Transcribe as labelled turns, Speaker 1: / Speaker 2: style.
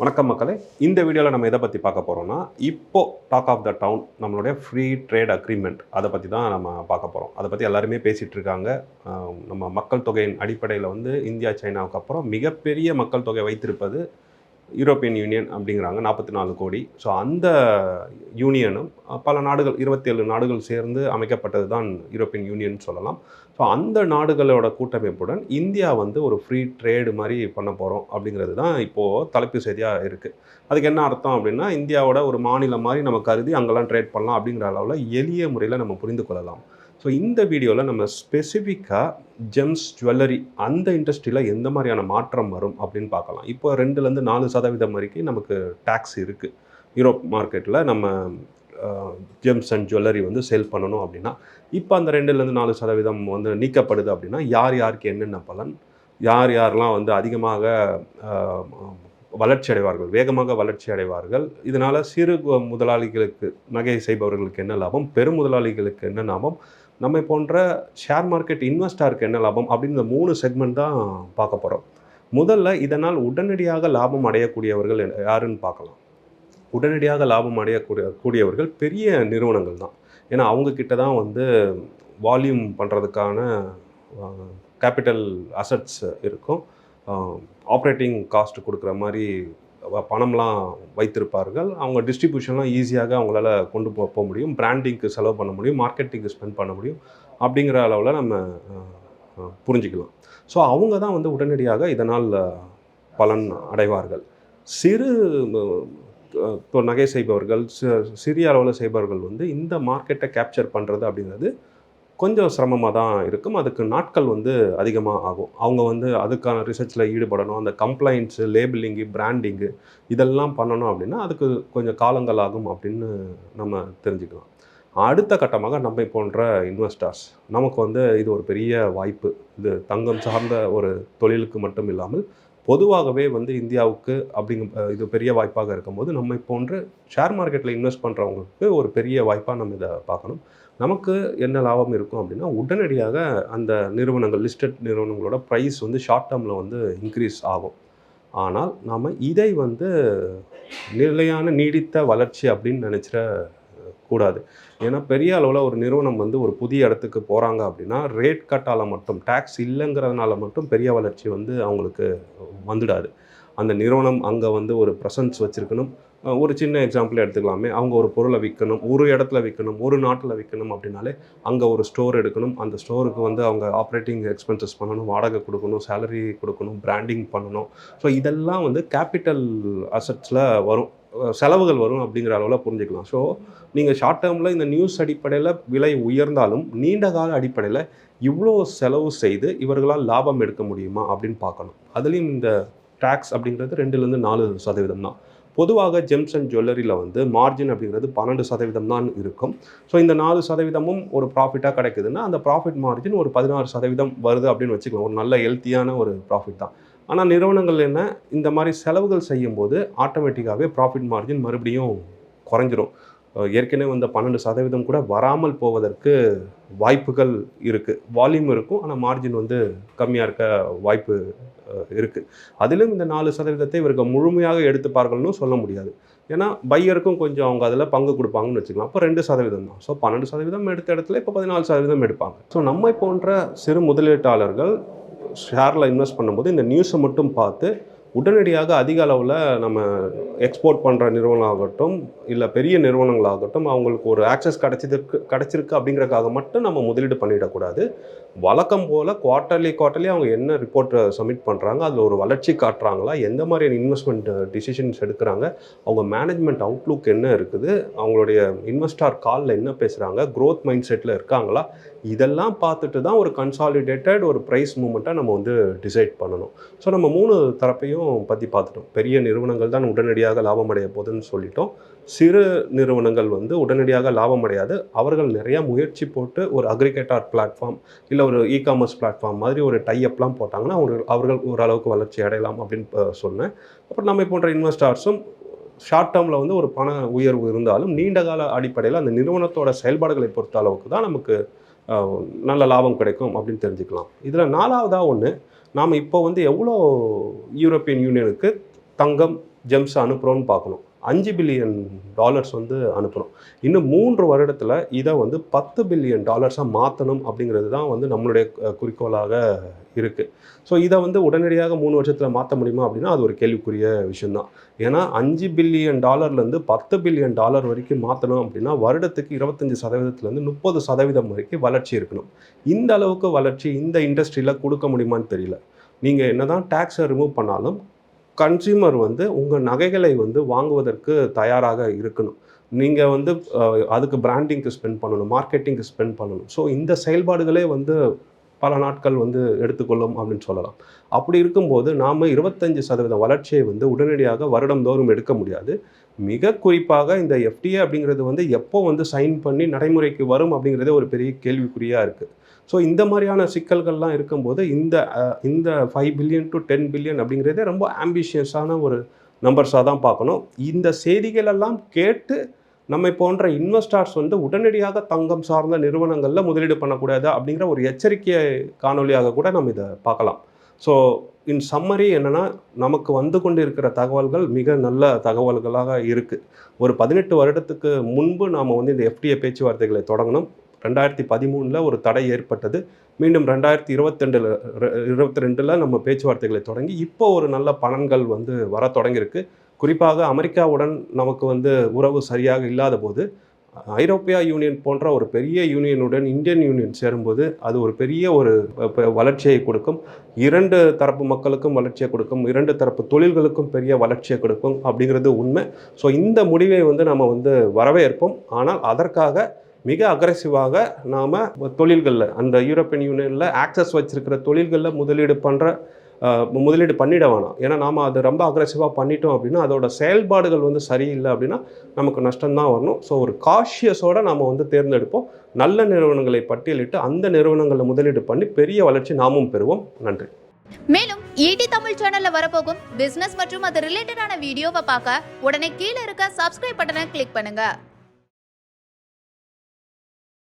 Speaker 1: வணக்கம் மக்களே. இந்த வீடியோவில் நம்ம எதை பற்றி பார்க்க போகிறோம்னா இப்போ டாக் ஆஃப் த டவுன் நம்மளுடைய ஃப்ரீ ட்ரேட் அக்ரிமெண்ட் அதை பற்றி தான் நம்ம பார்க்க போகிறோம் அதை பற்றி எல்லாருமே பேசிகிட்டு இருக்காங்க. நம்ம மக்கள் தொகையின் அடிப்படையில் வந்து இந்தியா சைனாவுக்கு அப்புறம் மிகப்பெரிய மக்கள் தொகை வைத்திருப்பது யூரோப்பியன் யூனியன் அப்படிங்கிறாங்க நாற்பத்தி நாலு கோடி. ஸோ அந்த யூனியனும் பல நாடுகள் இருபத்தேழு நாடுகள் சேர்ந்து அமைக்கப்பட்டது தான் யூரோப்பியன் யூனியன் சொல்லலாம். ஸோ அந்த நாடுகளோட கூட்டமைப்புடன் இந்தியா வந்து ஒரு ஃப்ரீ ட்ரேடு மாதிரி பண்ண போகிறோம் அப்படிங்கிறது தான் இப்போது தலைப்பு செய்தியாக இருக்குது அதுக்கு என்ன அர்த்தம் அப்படின்னா இந்தியாவோட ஒரு மாநிலம் மாதிரி நம்ம கருதி அங்கெல்லாம் ட்ரேட் பண்ணலாம் அப்படிங்கிற அளவில் எளிய முறையில் நம்ம புரிந்து கொள்ளலாம். ஸோ இந்த வீடியோவில் நம்ம ஸ்பெசிஃபிக்காக ஜெம்ஸ் ஜுவல்லரி அந்த இண்டஸ்ட்ரியில் எந்த மாதிரியான மாற்றம் வரும் அப்படின்னு பார்க்கலாம். இப்போ ரெண்டுலேருந்து நாலு சதவீதம் வரைக்கும் நமக்கு டேக்ஸ் இருக்குது யூரோப் மார்க்கெட்டில் நம்ம ஜெம்ஸ் அண்ட் ஜுவல்லரி வந்து சேல் பண்ணணும் அப்படின்னா இப்போ அந்த ரெண்டுலேருந்து நாலு சதவீதம் வந்து நீக்கப்படுது அப்படின்னா யார் யாருக்கு என்னென்ன பலன் யார் யாரெல்லாம் வந்து அதிகமாக வளர்ச்சி அடைவார்கள் வேகமாக வளர்ச்சி அடைவார்கள். இதனால் சிறு முதலாளிகளுக்கு நகை செய்பவர்களுக்கு என்ன லாபம்? பெரும் முதலாளிகளுக்கு என்ன லாபம்? நம்மை போன்ற ஷேர் மார்க்கெட் இன்வெஸ்டாருக்கு என்ன லாபம்? அப்படின்னு இந்த மூணு செக்மெண்ட் தான் பார்க்க போகிறோம் முதல்ல இதனால் உடனடியாக லாபம் அடையக்கூடியவர்கள் யாருன்னு பார்க்கலாம். உடனடியாக லாபம் அடையக்கூடிய கூடியவர்கள் பெரிய நிறுவனங்கள் தான். ஏன்னா அவங்க கிட்ட தான் வந்து வால்யூம் பண்ணுறதுக்கான கேபிட்டல் அசட்ஸ் இருக்கும். ஆப்ரேட்டிங் காஸ்ட் கொடுக்குற மாதிரி வ- பணம்லாம் வைத்திருப்பார்கள். அவங்க டிஸ்ட்ரிபியூஷன்லாம் ஈஸியாக அவங்களால கொண்டு போக முடியும். பிராண்டிங்க்கு செலவு பண்ண முடியும். மார்க்கெட்டிங்க்கு ஸ்பெண்ட் பண்ண முடியும். அப்படிங்கிற அளவில் நம்ம புரிஞ்சுக்கலாம். ஸோ அவங்க தான் வந்து உடனடியாக இதனால் பலன் அடைவார்கள். சிறு இப்போ நகை செய்பவர்கள் சிறிய அளவில் செய்பவர்கள் வந்து இந்த மார்க்கெட்டை கேப்சர் பண்ணுறது அப்படிங்கிறது கொஞ்சம் சிரமமாக தான் இருக்கும். அதுக்கு நாட்கள் வந்து அதிகமாக ஆகும். அவங்க வந்து அதுக்கான ரிசர்ச்சில் ஈடுபடணும். அந்த கம்ப்ளைண்ட்ஸு லேபிளிங்கு பிராண்டிங்கு இதெல்லாம் பண்ணணும் அப்படின்னா அதுக்கு கொஞ்சம் காலங்கள் ஆகும் அப்படின்னு நம்ம தெரிஞ்சுக்கலாம். அடுத்த கட்டமாக நம்மை போன்ற இன்வெஸ்டர்ஸ் நமக்கு வந்து இது ஒரு பெரிய வாய்ப்பு. இது தங்கம் சார்ந்த ஒரு தொழிலுக்கு மட்டும் இல்லாமல் பொதுவாகவே வந்து இந்தியாவுக்கு அப்படிங்க இது பெரிய வாய்ப்பாக இருக்கும்போது நம்ம போன்று ஷேர் மார்க்கெட்டில் இன்வெஸ்ட் பண்ணுறவங்களுக்கு ஒரு பெரிய வாய்ப்பாக நம்ம இதை பார்க்கணும். நமக்கு என்ன லாபம் இருக்கும் அப்படின்னா உடனடியாக அந்த நிறுவனங்கள் லிஸ்டட் நிறுவனங்களோட ப்ரைஸ் வந்து ஷார்ட் டேர்மில் வந்து இன்க்ரீஸ் ஆகும். ஆனால் நாம் இதை வந்து நிலையான நீடித்த வளர்ச்சி அப்படின்னு நினச்சிட கூடாது. ஏன்னா பெரிய அளவில் ஒரு நிறுவனம் வந்து ஒரு புதிய இடத்துக்கு போகிறாங்க அப்படின்னா ரேட் கட்டால் மட்டும் டேக்ஸ் இல்லைங்கிறதுனால மட்டும் பெரிய வளர்ச்சி வந்து அவங்களுக்கு வந்துடாது. அந்த நிறுவனம் அங்கே வந்து ஒரு ப்ரெசன்ஸ் வச்சுருக்கணும். ஒரு சின்ன எக்ஸாம்பிள் எடுத்துக்கலாமே. அவங்க ஒரு பொருளை விற்கணும் ஒரு இடத்துல விற்கணும் ஒரு நாட்டில் விற்கணும் அப்படின்னாலே அங்கே ஒரு ஸ்டோர் எடுக்கணும். அந்த ஸ்டோருக்கு வந்து அவங்க ஆப்ரேட்டிங் எக்ஸ்பென்சஸ் பண்ணணும் வாடகை கொடுக்கணும் சேலரி கொடுக்கணும் பிராண்டிங் பண்ணணும். ஸோ இதெல்லாம் வந்து கேபிட்டல் அசட்ஸில் வரும். செலவுகள் வரும் அப்படிங்கிற அளவில் புரிஞ்சுக்கலாம். ஸோ நீங்கள் ஷார்ட் டேர்மில் இந்த நியூஸ் அடிப்படையில் விலை உயர்ந்தாலும் நீண்ட கால அடிப்படையில் இவ்வளோ செலவு செய்து இவர்களால் லாபம் எடுக்க முடியுமா அப்படின்னு பார்க்கணும். அதுலேயும் இந்த டேக்ஸ் அப்படிங்கிறது ரெண்டுலேருந்து நாலு சதவீதம் தான். பொதுவாக ஜெம்ஸ் அண்ட் ஜுவல்லரியில் வந்து மார்ஜின் அப்படிங்கிறது பன்னெண்டு சதவீதம் தான் இருக்கும். ஸோ இந்த நாலு சதவீதமும் ஒரு ப்ராஃபிட்டாக கிடைக்குதுன்னா அந்த ப்ராஃபிட் மார்ஜின் ஒரு பதினாறு சதவீதம் வருது அப்படின்னு வச்சுக்கலாம். ஒரு நல்ல ஹெல்த்தியான ஒரு ப்ராஃபிட் தான். ஆனால் நிறுவனங்கள் என்ன? இந்த மாதிரி செலவுகள் செய்யும்போது ஆட்டோமேட்டிக்காகவே ப்ராஃபிட் மார்ஜின் மறுபடியும் குறைஞ்சிரும். ஏற்கனவே வந்த பன்னெண்டு சதவீதம் கூட வராமல் போவதற்கு வாய்ப்புகள் இருக்குது வால்யூம் இருக்கும் ஆனால் மார்ஜின் வந்து கம்மியாக இருக்க வாய்ப்பு இருக்குது அதிலும் இந்த நாலு சதவீதத்தை இவர்கள் முழுமையாக எடுத்துப்பார்கள்னு சொல்ல முடியாது. ஏன்னா பையருக்கும் கொஞ்சம் அவங்க அதில் பங்கு கொடுப்பாங்கன்னு வச்சுக்கலாம். அப்போ ரெண்டு சதவீதம் தான். ஸோ பன்னெண்டு சதவீதம் எடுத்த இடத்துல இப்போ பதினாலு சதவீதம் எடுப்பாங்க. ஸோ நம்மை போன்ற சிறு முதலீட்டாளர்கள் ஷேரில் இன்வெஸ்ட் பண்ணும்போது இந்த நியூஸை மட்டும் பார்த்து உடனடியாக அதிக அளவில் நம்ம எக்ஸ்போர்ட் பண்ணுற நிறுவனங்களாகட்டும் இல்லை பெரிய நிறுவனங்களாகட்டும் அவங்களுக்கு ஒரு ஆக்சஸ் கிடச்சிருக்கு கிடைச்சிருக்கு அப்படிங்கிறதுக்காக மட்டும் நம்ம முதலீடு பண்ணிடக்கூடாது. வழக்கம் போல் குவார்ட்டர்லி குவார்ட்டர்லி அவங்க என்ன ரிப்போர்ட்டை சப்மிட் பண்ணுறாங்க அதில் ஒரு வளர்ச்சி காட்டுறாங்களா எந்த மாதிரியான இன்வெஸ்ட்மெண்ட் டிசிஷன்ஸ் எடுக்கிறாங்க அவங்க மேனேஜ்மெண்ட் அவுட்லுக் என்ன இருக்குது அவங்களுடைய இன்வெஸ்டார் காலில் என்ன பேசுகிறாங்க க்ரோத் மைண்ட் செட்டில் இருக்காங்களா இதெல்லாம் பார்த்துட்டு தான் ஒரு கன்சாலிடேட்டட் ஒரு ப்ரைஸ் மூமெண்ட்டை நம்ம வந்து டிசைட் பண்ணணும். ஸோ நம்ம மூணு தரப்பையும் பற்றி பார்த்துட்டோம். பெரிய நிறுவனங்கள் தான் உடனடியாக லாபம் அடைய போதுன்னு சொல்லிட்டோம். சிறு நிறுவனங்கள் வந்து உடனடியாக லாபம் அடையாது. அவர்கள் நிறையா முயற்சி போட்டு ஒரு அக்ரிகேட்டார் பிளாட்ஃபார்ம் இல்லை ஒரு இ காமர்ஸ் பிளாட்ஃபார்ம் மாதிரி ஒரு டைஅப்லாம் போட்டாங்கன்னா அவர்கள் அவர்கள் ஓரளவுக்கு வளர்ச்சி அடையலாம் அப்படின்னு சொன்னேன். அப்புறம் நம்மை போன்ற இன்வெஸ்டார்ஸும் ஷார்ட் டேர்மில் வந்து ஒரு பண உயர்வு இருந்தாலும் நீண்ட கால அடிப்படையில் அந்த நிறுவனத்தோட செயல்பாடுகளை பொறுத்த அளவுக்கு தான் நமக்கு நல்ல லாபம் கிடைக்கும் அப்படின்னு தெரிஞ்சுக்கலாம். இதில் நாலாவதாக ஒன்று நாம் இப்போ வந்து எவ்வளோ யூரோப்பியன் யூனியனுக்கு தங்கம் ஜெம்ஸ் அனுப்புகிறோன்னு பார்க்கணும். அஞ்சு பில்லியன் டாலர்ஸ் வந்து அனுப்புகிறோம் இன்னும் மூன்று வருடத்தில் இதை வந்து பத்து பில்லியன் டாலர்ஸாக மாற்றணும் அப்படிங்கிறது தான் வந்து நம்மளுடைய குறிக்கோளாக இருக்குது ஸோ இதை வந்து உடனடியாக மூணு வருஷத்தில் மாற்ற முடியுமா அப்படின்னா அது ஒரு கேள்விக்குரிய விஷயந்தான் ஏன்னா அஞ்சு பில்லியன் டாலர்லேருந்து பத்து பில்லியன் டாலர் வரைக்கும் மாற்றணும் அப்படின்னா வருடத்துக்கு இருபத்தஞ்சி சதவீதத்துலேருந்து முப்பது சதவீதம் வரைக்கும் வளர்ச்சி இருக்கணும். இந்த அளவுக்கு வளர்ச்சி இந்த இண்டஸ்ட்ரியில் கொடுக்க முடியுமான்னு தெரியல. நீங்கள் என்ன தான் டேக்ஸை ரிமூவ் பண்ணாலும் கன்சியூமர் வந்து உங்கள் நகைகளை வந்து வாங்குவதற்கு தயாராக இருக்கணும். நீங்கள் வந்து அதுக்கு பிராண்டிங்க்கு ஸ்பெண்ட் பண்ணணும் மார்க்கெட்டிங்க்கு ஸ்பெண்ட் பண்ணணும். ஸோ இந்த செயல்பாடுகளே வந்து பல நாட்கள் வந்து எடுத்துக்கொள்ளும் அப்படின்னு சொல்லலாம். அப்படி இருக்கும்போது நாம் இருபத்தஞ்சு சதவீத வளர்ச்சியை வந்து உடனடியாக வருடந்தோறும் எடுக்க முடியாது. மிக குறிப்பாக இந்த எஃப்டிஏ அப்படிங்கிறது வந்து எப்போ வந்து சைன் பண்ணி நடைமுறைக்கு வரும் அப்படிங்கிறதே ஒரு பெரிய கேள்விக்குறியாக இருக்குது ஸோ இந்த மாதிரியான சிக்கல்கள்லாம் இருக்கும்போது இந்த இந்த five billion to ten billion அப்படிங்கிறதே ரொம்ப ஆம்பிஷியஸான ஒரு நம்பர்ஸாக தான் பார்க்கணும். இந்த செய்திகளெல்லாம் கேட்டு நம்மை போன்ற இன்வெஸ்டார்ஸ் வந்து உடனடியாக தங்கம் சார்ந்த நிறுவனங்களில் முதலீடு பண்ணக்கூடாது அப்படிங்கிற ஒரு எச்சரிக்கை காணொலியாக கூட நம்ம இதை பார்க்கலாம். ஸோ இன் சம்மரி என்னென்னா நமக்கு வந்து கொண்டு இருக்கிற தகவல்கள் மிக நல்ல தகவல்களாக இருக்குது ஒரு பதினெட்டு வருடத்துக்கு முன்பு நாம் வந்து இந்த எஃப்டிஏ பேச்சுவார்த்தைகளை தொடங்கணும் ரெண்டாயிரத்தி பதிமூணில் ஒரு தடை ஏற்பட்டது. மீண்டும் ரெண்டாயிரத்தி இருபத்தெண்டில் இருபத்தி ரெண்டில் நம்ம பேச்சுவார்த்தைகளை தொடங்கி இப்போ ஒரு நல்ல பலன்கள் வந்து வர தொடங்கியிருக்கு. குறிப்பாக அமெரிக்காவுடன் நமக்கு வந்து உறவு சரியாக இல்லாத போது ஐரோப்பியா யூனியன் போன்ற ஒரு பெரிய யூனியனுடன் இந்தியன் யூனியன் சேரும்போது அது ஒரு பெரிய ஒரு வளர்ச்சியை கொடுக்கும். இரண்டு தரப்பு மக்களுக்கும் வளர்ச்சியை கொடுக்கும். இரண்டு தரப்பு தொழில்களுக்கும் பெரிய வளர்ச்சியை கொடுக்கும் அப்படிங்கிறது உண்மை. ஸோ இந்த முடிவை வந்து நம்ம வந்து வரவேற்போம். ஆனால் அதற்காக மிக அக்ரெசிவாக நாம் தொழில்களில் அந்த யூரோப்பியன் யூனியனில் ஆக்சஸ் வச்சுருக்கிற தொழில்களில் முதலீடு பண்ணுற முதலீடு பண்ணிட வேணாம். ஏன்னா நாம் அதை ரொம்ப அக்ரெசிவாக பண்ணிட்டோம் அப்படின்னா அதோட செயல்பாடுகள் வந்து சரியில்லை அப்படின்னா நமக்கு நஷ்டம்தான் வரணும். ஸோ ஒரு காஷியஸோடு நாம் வந்து தேர்ந்தெடுப்போம். நல்ல நிறுவனங்களை பட்டியலிட்டு அந்த நிறுவனங்களில் முதலீடு பண்ணி பெரிய வளர்ச்சி நாமும் பெறுவோம். நன்றி.
Speaker 2: மேலும் ஈடி தமிழ் சேனல்ல வரப்போகும் பிசினஸ் மற்றும் அது ரிலேட்டடான வீடியோவை பார்க்க உடனே கீழே இருக்க சப்ஸ்கிரைப் பட்டனை கிளிக் பண்ணுங்க.